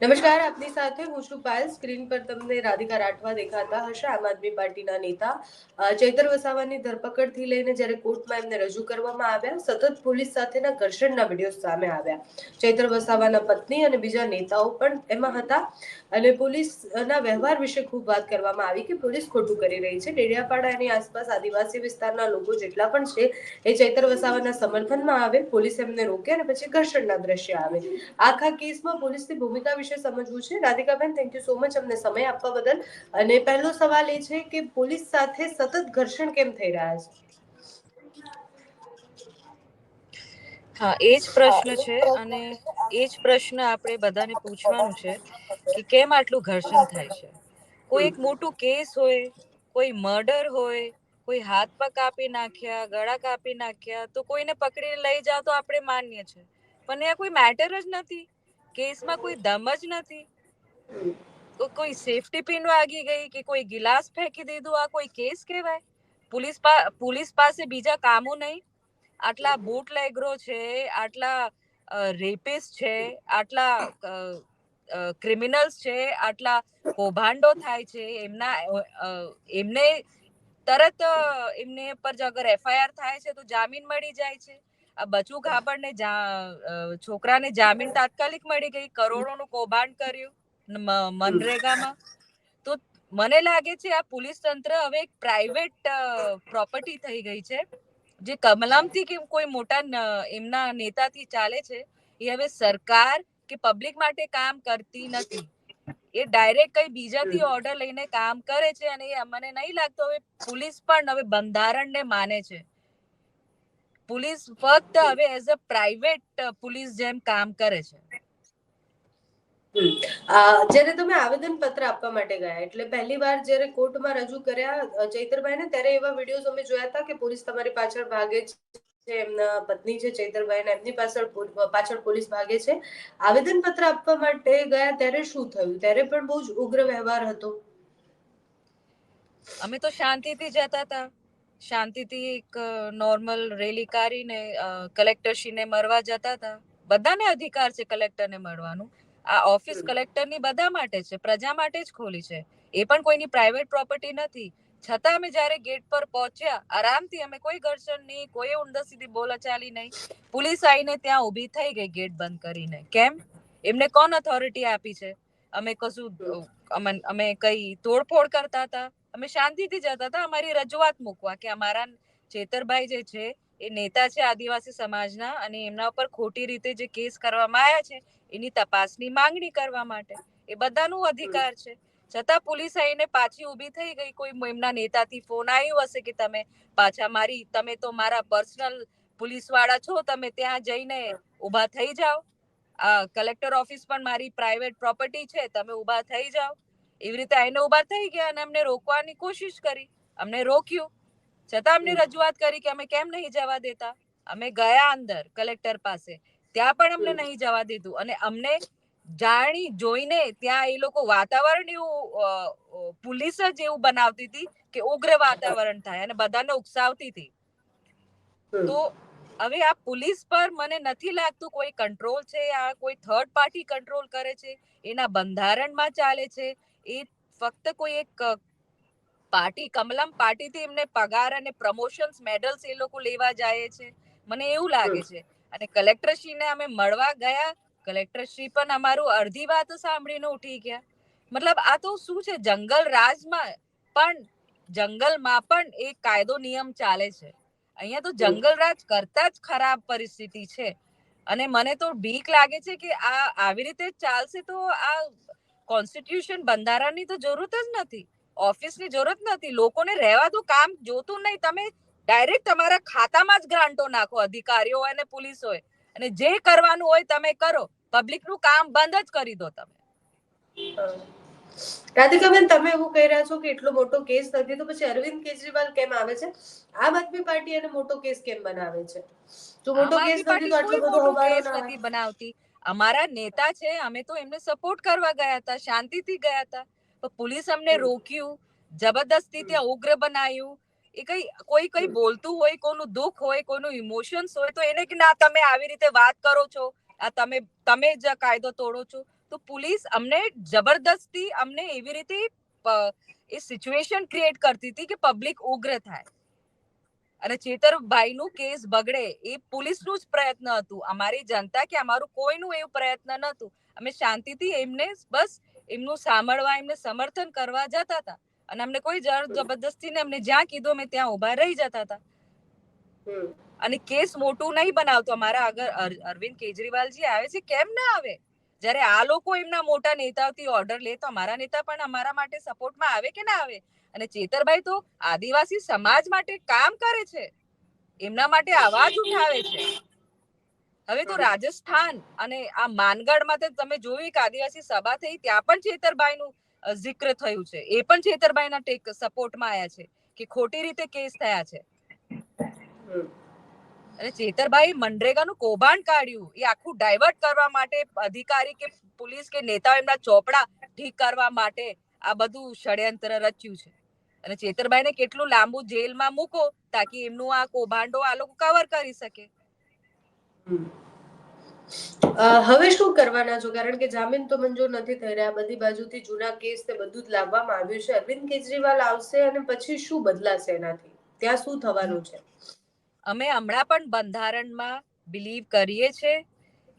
નમસ્કાર, આપની સાથે હું છું પાયલ. સ્ક્રીન પર તમને રાધિકા રાઠવા દેખાતા હશે, આમ આદમી પાર્ટીના નેતા. ચૈતર વસાવાની ધરપકડથી લઈને જ્યારે કોર્ટમાં એમને રજૂ કરવામાં આવ્યા, સતત પોલીસ સાથેના ઘર્ષણના વીડિયો સામે આવ્યા. ચૈતર વસાવાના પત્ની અને બીજા નેતાઓ પણ એમાં હતા અને પોલીસના વ્યવહાર વિશે ખૂબ વાત કરવામાં આવી કે પોલીસ ખોટું કરી રહી છે. ડેડિયાપાડા એની આસપાસ આદિવાસી વિસ્તારના લોકો જેટલા પણ છે, એ ચૈતર વસાવાના સમર્થનમાં આવે, પોલીસ એમને રોકે અને પછી ઘર્ષણના દ્રશ્ય આવે. આખા કેસમાં પોલીસની ભૂમિકા વિશે સમજવું છે. રાધિકાબેન થેન્ક યુ સો મચ અમને સમય આપવા બદલ. અને પહેલો સવાલ એ છે કે પોલીસ સાથે સતત ઘર્ષણ કેમ થઈ રહ્યા છે? હા, એ જ પ્રશ્ન છે અને એ જ પ્રશ્ન આપણે બધાને પૂછવાનું છે કે કેમ આટલું ઘર્ષણ થાય છે? કોઈ એક મોટું કેસ હોય, કોઈ મર્ડર હોય, કોઈ હાથ પગ કાપી નાખ્યા, ગળા કાપી નાખ્યા, તો કોઈને પકડીને લઈ જાવ તો આપણે માન્ય છે. પણ અહીંયા કોઈ મેટર જ નથી. કેસમાં કોઈ દમ જ નથી. કોઈ સેફટી પિન વાગી ગઈ કે કોઈ ગિલાસ ફેંકી દીધું? આ કોઈ કેસ કહેવાય? પોલીસ પોલીસ પાસે બીજા કામો નહીં. આટલા બૂટ લેગરો છે, આટલા રેપિસ્ટ છે, આટલા ક્રિમિનલ્સ છે, આટલા કૌભાંડો થાય છે, એમના એમને તરત એમને પર જો અગર એફઆઈઆર થાય છે, તો જામીન મળી જાય છે. આ બચુ અ, છોકરાને જામીન તાત્કાલિક મળી ગઈ કરોડોનું કૌભાંડ કર્યું મનરેગામાં. તો મને લાગે છે આ પોલીસ તંત્ર હવે એક પ્રાઇવેટ પ્રોપર્ટી થઈ ગઈ છે જે કમલમથી કે કોઈ મોટા એમના નેતાથી ચાલે છે એ હવે સરકાર કે પબ્લિક માટે કામ કરતી નથી. એ ડાયરેક્ટ કઈ બીજાથી ઓર્ડર લઈને કામ કરે છે અને મને નહીં લાગતો હવે પોલીસ પણ હવે બંધારણને માને છે. પોલીસ ફક્ત હવે એઝ અ પ્રાઇવેટ પોલીસ જેમ કામ કરે છે. જ્યારે તમે આવેદન પત્ર આપવા માટે ગયા એટલે પહેલી વાર જ્યારે કોર્ટમાં રજૂ કર્યા ચૈતરભાઈ ને ત્યારે એવા વિડીયોઝ અમે જોયા હતા કે પોલીસ તમારી પાછળ ભાગે છે એમના પત્ની છે ચૈતરભાઈ એમની પાછળ પાછળ પોલીસ ભાગે છે. આવેદન પત્ર આપવા માટે ગયા ત્યારે શું થયું? ત્યારે પણ બહુ જ ઉગ્ર વ્યવહાર હતો. અમે તો શાંતિથી જતા હતા. શાંતિથી એક નોર્મલ રેલી કાઢીને કલેક્ટરશ્રીને મળવા જતા હતા. બધાને અધિકાર છે કલેક્ટરને મળવાનું. આ ઓફિસ કલેક્ટરની બધા માટે છે પ્રજા માટે જ ખોલી છે. એ પણ કોઈની પ્રાઇવેટ પ્રોપર્ટી નથી. છતાં અમે જ્યારે ગેટ પર પહોંચ્યા આરામથી અમે કોઈ ઘર્ષણ નહીં કોઈ ઊંડા સીધી બોલાચાલી નહીં. પોલીસ આવીને ત્યાં ઊભી થઈ ગઈ ગેટ બંધ કરીને. કેમ? એમને કોણ ઓથોરિટી આપી છે? અમે કશું અમે કઈ તોડફોડ કરતા હતા? અમે શાંતિથી જતા હતા. અમારી રજૂઆત મૂકવા કે અમારા ચેતરભાઈ જે છે, એ નેતા છે આદિવાસી સમાજના અને એમના ઉપર ખોટી રીતે જે કેસ કરવામાં આવ્યા છે, એની તપાસની માંગણી કરવા માટે. એ બધાનું અધિકાર છે. છતાં પોલીસ આવીને પાછી ઊભી થઈ ગઈ. કોઈ એમના નેતાથી ફોન આવ્યો હશે કે તમે પાછા મારી, તમે તો મારા પર્સનલ પોલીસવાળા છો, તમે ત્યાં જઈને ઊભા થઈ જાઓ. કલેક્ટર ઓફિસ પણ મારી પ્રાઇવેટ પ્રોપર્ટી છે, તમે ઊભા થઈ જાઓ. એવી રીતે આઈને ઊભા થઈ ગયા અને અમને રોકવાની કોશિશ કરી. અમને રોક્યું. છતાં અમને રજૂઆત કરી કે અમે કેમ નહીં જવા દેતા? અમે ગયા અંદર કલેક્ટર પાસે. ત્યાં પણ અમને નહીં જવા દીધું. અને અમને જાણી જોઈને ત્યાં એ લોકો વાતાવરણ એવું પોલીસ જ એવું બનાવતી હતી કે ઉગ્ર વાતાવરણ થાય અને બધાને ઉકસાવતી હતી. તો હવે આ પોલીસ પર મને નથી લાગતું કોઈ કંટ્રોલ છે આ કોઈ થર્ડ પાર્ટી કંટ્રોલ કરે છે એના બંધારણમાં ચાલે છે એ ફક્ત કોઈ એક પાર્ટી કમલમ પાર્ટીથી એમને પગાર અને પ્રમોશન્સ મેડલ્સ એ લોકો લેવા જાય છે. મને એવું લાગે છે. અને કલેક્ટરશ્રીને અમે મળવા ગયા. કલેક્ટરશ્રી પણ અમારું અડધી વાત સાંભળીને ઉઠી ગયા. મતલબ આ તો શું છે? જંગલ રાજમાં પણ જંગલમાં પણ એક કાયદો નિયમ ચાલે છે. અહીંયા તો જંગલ રાજ કરતા જ ખરાબ પરિસ્થિતિ છે. અને મને તો બીક લાગે છે કે આ આવી રીતે ચાલશે તો આ કોન્સ્ટિટ્યુશન બંધારણની તો જરૂરત જ નથી. ઓફિસની જરૂરત નથી. લોકોને રહેવા તો કામ જોતું નહીં. તમે ડાયરેક્ટ તમારા ખાતામાં જ ગ્રાન્ટો નાખો અધિકારીઓ અને પોલીસ હોય. અને જે કરવાનું હોય તમે કરો. પબ્લિકનું કામ બંધ જ કરી દો તમે. રાધિકાબેન તમે એવું કહી રહ્યા છો કે એટલો મોટો કેસ નથી. તો પછી અરવિંદ કેજરીવાલ કેમ આવે છે? આમ આદમી પાર્ટી એને મોટો કેસ કેમ બનાવે છે? જો મોટો કેસ નથી તો આટલો મોટો હોબાળો નથી બનાવતી. અમારા નેતા છે અમે તો એમને સપોર્ટ કરવા ગયા હતા શાંતિથી ગયા હતા. પણ પોલીસ અમને રોક્યું જબરદસ્તી ત્યાં ઉગ્ર બનાવ્યું એ કઈ કોઈ કઈ બોલતું હોય કોઈનું દુઃખ હોય કોઈનું ઇમોશન્સ હોય તો એને કે ના તમે આવી રીતે વાત કરો છો. આ તમે તમે જ કાયદો તોડો છો. તો પોલીસ અમને જબરદસ્તી અમને એવી રીતે એ સિચ્યુએશન ક્રિએટ કરતી હતી કે પબ્લિક ઉગ્ર થાય. અને ચેતરભાઈનું કેસ બગડે એ પોલીસનું જ પ્રયત્ન હતું. અમારી જનતા કે અમારું કોઈનું એવું પ્રયત્ન નહોતું. અમે શાંતિથી એમને બસ એમનું સાંભળવા એમને સમર્થન કરવા જતા હતા. અને અમને કોઈ જર જબરદસ્તી ને અમને જ્યાં કીધું અમે ત્યાં ઊભા રહી જતા હતા. અને કેસ મોટું નહીં બનાવતો. અમારા આગળ અર- અરવિંદ કેજરીવાલજી આવે છે. કેમ ના આવે? જ્યારે આ લોકો એમના મોટા નેતાઓથી ઓર્ડર લે તો અમારા નેતા પણ અમારા માટે સપોર્ટમાં આવે કે ના આવે? અને ચેતરભાઈ તો આદિવાસી સમાજ માટે કામ કરે છે. એમના માટે અવાજ ઉઠાવે છે. હવે તો રાજસ્થાન અને આ માનગઢમાં તો તમે જોયું કે આદિવાસી સભા થઈ ત્યાં પણ ચેતરભાઈનું જિક્ર થયું છે. એ પણ ચેતરભાઈના ટેક સપોર્ટમાં આવ્યા છે કે ખોટી રીતે કેસ થયા છે. અને ચેતરભાઈ મનરેગાનું કૌભાંડ કાઢ્યું. એ આખું ડાયવર્ટ કરવા માટે અધિકારી કે પોલીસ કે નેતાઓ એમના ચોપડા ઠીક કરવા માટે આ બધું ષડયંત્ર રચ્યું છે. અને ચેતરભાઈને કેટલું લાંબુ જેલમાં મૂકો તાકી એમનું આ કૌભાંડો આ લોકો કવર કરી શકે. હવે શું કરવાના છો? કારણ કે જામીન તો મંજૂર નથી થઈ રહ્યા. બધી બાજુથી જૂના કેસ તે બધું જ લાવવામાં આવ્યું છે. અરવિંદ કેજરીવાલ આવશે અને પછી શું બદલાશે એનાથી? ત્યાં શું થવાનું છે? અમે હમણાં પણ બંધારણમાં બિલીવ કરીએ છે.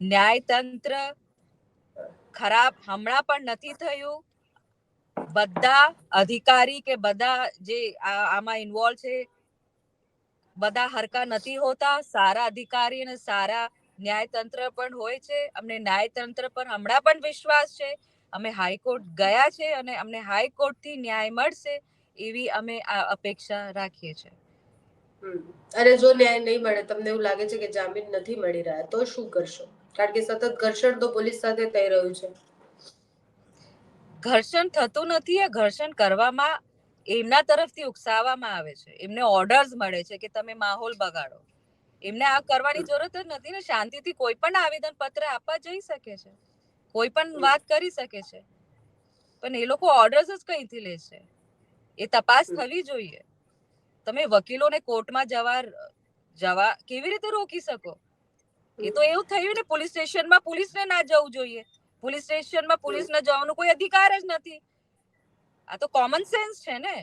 ન્યાયતંત્ર ખરાબ હમણાં પણ નથી થયું. બધા અધિકારી કે બધા જે આમાં ઇન્વોલ્વ છે, બધા હરકા નથી હોતા. સારા અધિકારી અને સારા ન્યાયતંત્ર પણ હોય છે. અમને ન્યાયતંત્ર પર હમણાં પણ વિશ્વાસ છે. અમે હાઈકોર્ટ ગયા છે અને અમને હાઈકોર્ટથી ન્યાય મળશે એવી અમે આ અપેક્ષા રાખીએ છીએ. અને જો ન્યાય નહીં મળે, તમને એવું લાગે છે કે જામીન નથી મળી રહ્યા, તો શું કરશો? કારણ કે સતત ઘર્ષણ તો પોલીસ સાથે થઈ રહ્યું છે. ઘર્ષણ થતું નથી એ ઘર્ષણ કરવામાં, એમના તરફથી ઉકસાવવામાં આવે છે. એમને ઓર્ડર્સ મળે છે કે તમે માહોલ બગાડો. એમને આ કરવાની જરૂરત જ નથી ને શાંતિથી કોઈ પણ આવેદન પત્ર આપવા જઈ શકે છે. કોઈ પણ વાત કરી શકે છે. પણ એ લોકો ઓર્ડર્સ જ કઈથી લે છે. એ તપાસ થવી જોઈએ. તમે વકીલોને કોર્ટમાં જવા જવા કેવી રીતે રોકી શકો? એ તો એવું થયું ને પોલીસ સ્ટેશનમાં પોલીસને ના જવું જોઈએ. પોલીસ સ્ટેશનમાં પોલીસને જવાનો કોઈ અધિકાર જ નથી. આ તો કોમન સેન્સ છે ને.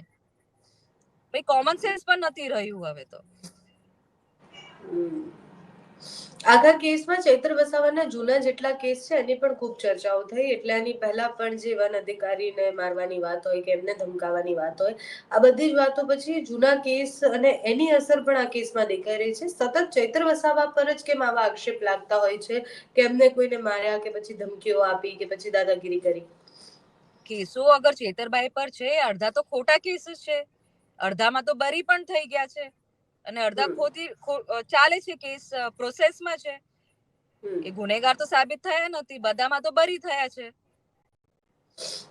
ભાઈ કોમન સેન્સ પણ નથી રહ્યું હવે તો. આખા કેસમાં ચૈત્ર વસાવાના જૂના જેટલા કેસ છે, એની પણ ખૂબ ચર્ચાઓ થઈ. એટલે એની પહેલા પણ જે વન અધિકારીને મારવાની વાત હોય કે એમને ધમકાવવાની વાત હોય, આ બધી જ વાતો પછી જૂના કેસ અને એની અસર પણ આ કેસમાં દેખાઈ રહી છે. સતત ચૈત્ર વસાવા પર જ કેમ આવા આક્ષેપ લાગતા હોય છે કે એમને કોઈને માર્યા કે પછી ધમકીઓ આપી કે પછી દાદાગીરી કરી? કેસો અગર ચેતરબાઈ પર છે, અડધા તો ખોટા કેસીસ છે. અડધામાં તો બરી પણ થઈ ગયા છે. અને અડધા ખોતી ખોટી ચાલે છે કેસ પ્રોસેસમાં છે. એ ગુનેગાર તો સાબિત થયા નથી બધામાં તો બરી થયા છે.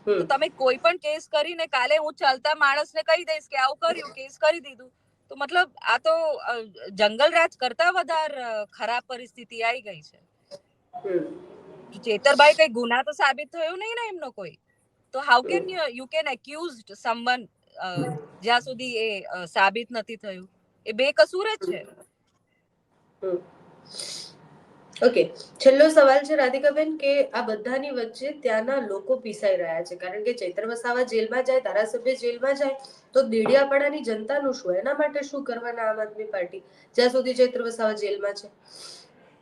તો તમે કોઈ પણ કેસ કરીને કાલે હું ચાલતા માણસને કહી દઈશ કે આવું કર્યું કેસ કરી દીધું તો મતલબ આ તો જંગલ રાજ કરતા વધારે ખરાબ પરિસ્થિતિ આવી ગઈ છે. ચેતરભાઈ કઈ ગુના તો સાબિત થયો નહીં ને એમનો કોઈ? તો how can you can accuse someone જ્યાં સુધી એ સાબિત નથી થયું? એ બેકસૂર જ છે. ઓકે છેલ્લો સવાલ છે રાધિકાબેન કે આ બધાની વચ્ચે ત્યાંના લોકો પીસાઈ રહ્યા છે. કારણ કે ચૈત્ર વસાવા જેલમાં જાય ધારાસભ્ય જેલમાં જાય તો દેડિયાપાડાની જનતાનું શું? એના માટે શું કરવાના આમ આદમી પાર્ટી? જ્યાં સુધી ચૈત્ર વસાવા જેલમાં છે.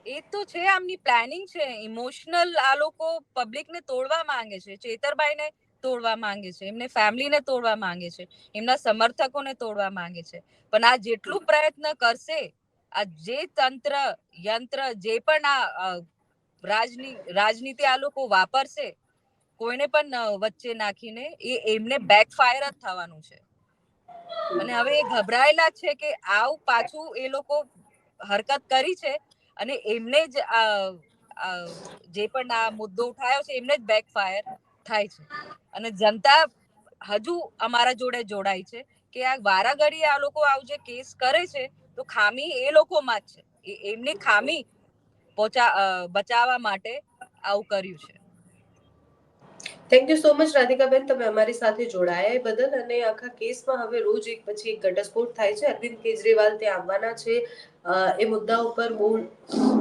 એ તો છે આમની પ્લાનિંગ છે. ઇમોશનલ આ લોકો પબ્લિકને તોડવા માંગે છે. ચેતરભાઈને તોડવા માંગે છે, એમને ફેમિલીને તોડવા માંગે છે, એમના સમર્થકોને તોડવા માંગે છે. પણ આ જેટલું પ્રયત્ન કરશે, આ જે તંત્ર, યંત્ર, જે પણ આ રાજની, રાજનીતિ આ લોકો વાપરશે, કોઈને પણ વચ્ચે નાખીને એ એમને બેકફાયર જ થવાનું છે. અને હવે એ ગભરાયેલા છે કે આવું પાછું એ લોકો હરકત કરી છે અને એમને જ જે પણ આ મુદ્દો ઉઠાયો છે, એમને જ બેકફાયર થાય છે. અને જનતા હજુ અમારા જોડે જોડાય છે કે આ વારાઘડી આ લોકો આવું જે કેસ કરે છે, તો ખામી એ લોકોમાં જ છે. એમની ખામી પહોંચા બચાવવા માટે આવું કર્યું છે. થેન્ક યુ સો મચ રાધિકાબેન. તમે અમારી સાથે જોડાયા બદલ અને આખા કેસમાં હવે રોજ એક પછી એક ઘટસ્ફોટ થાય છે. અરવિંદ કેજરીવાલ ત્યાં આવવાના છે. એ મુદ્દા ઉપર બહુ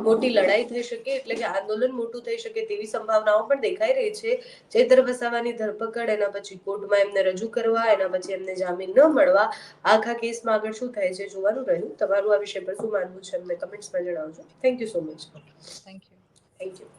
મોટી લડાઈ થઈ શકે એટલે કે આંદોલન મોટું થઈ શકે તેવી સંભાવનાઓ પણ દેખાઈ રહી છે. ચેતર વસાવાની ધરપકડ એના પછી કોર્ટમાં એમને રજૂ કરવા એના પછી એમને જામીન ન મળવા આખા કેસમાં આગળ શું થાય છે જોવાનું રહ્યું. તમારું આ વિષય પર શું માનવું છે અમને કમેન્ટ્સમાં જણાવજો. Thank you so much thank you thank you